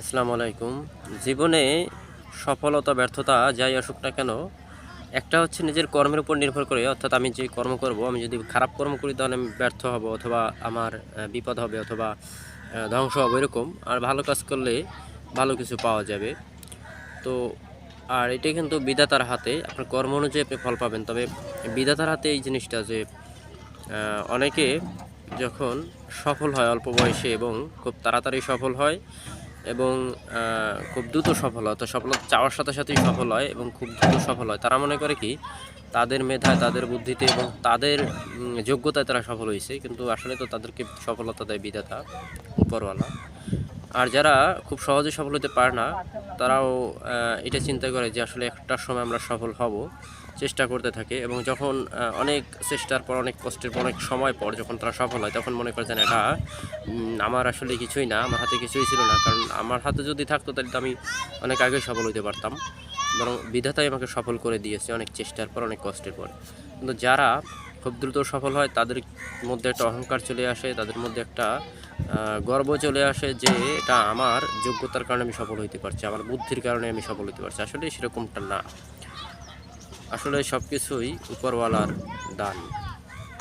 আসসালামু আলাইকুম। জীবনে সফলতা, ব্যর্থতা যাই আসুক না কেন, একটা হচ্ছে নিজের কর্মের উপর নির্ভর করে, অর্থাৎ আমি যে কর্ম করব, আমি যদি খারাপ কর্ম করি তাহলে আমি ব্যর্থ হব, অথবা আমার বিপদ হবে, অথবা ধ্বংস হবে, এরকম। আর ভালো কাজ করলে ভালো কিছু পাওয়া যাবে। তো, আর এটা কিন্তু বিধাতার হাতে, আপনার কর্ম অনুযায়ী আপনি ফল পাবেন। তবে বিধাতার হাতে এই জিনিসটা যে অনেকে যখন সফল হয় অল্প বয়সে এবং খুব তাড়াতাড়ি সফল হয় এবং খুব দ্রুত সফল হয়। তো সফলতা চাওয়ার সাথে সাথেই সফল হয় এবং খুব দ্রুত সফল হয়। তারা মনে করে কি, তাদের মেধায়, তাদের বুদ্ধিতে এবং তাদের যোগ্যতায় তারা সফল হয়েছে। কিন্তু আসলে তো তাদেরকে সফলতা দেয় বিধাতা, উপরওয়ালা। আর যারা খুব সহজে সফল হতে পারে না, তারাও এটা চিন্তা করে যে আসলে একটা সময় আমরা সফল হব। চেষ্টা করতে থাকে এবং যখন অনেক চেষ্টার পর, অনেক কষ্টের পর, অনেক সময় পর যখন তারা সফল হয়, তখন মনে করে যে এটা আমার আসলে কিছুই না, আমার হাতে কিছুই ছিল না। কারণ আমার হাতে যদি থাকতো, তাহলে তো আমি অনেক আগে সফল হতে পারতাম। বরং বিধাতাই আমাকে সফল করে দিয়েছে অনেক চেষ্টার পর, অনেক কষ্টের পর। কিন্তু যারা খুব দ্রুত সফল হয়, তাদের মধ্যে একটা অহংকার চলে আসে, তাদের মধ্যে একটা গর্ব চলে আসে যে, এটা আমার যোগ্যতার কারণে আমি সফল হতে পারছি, আমার বুদ্ধির কারণে আমি সফল হতে পারছি। আসলে সেরকমটা না। আসলে সব কিছুই উপরওয়ালার দান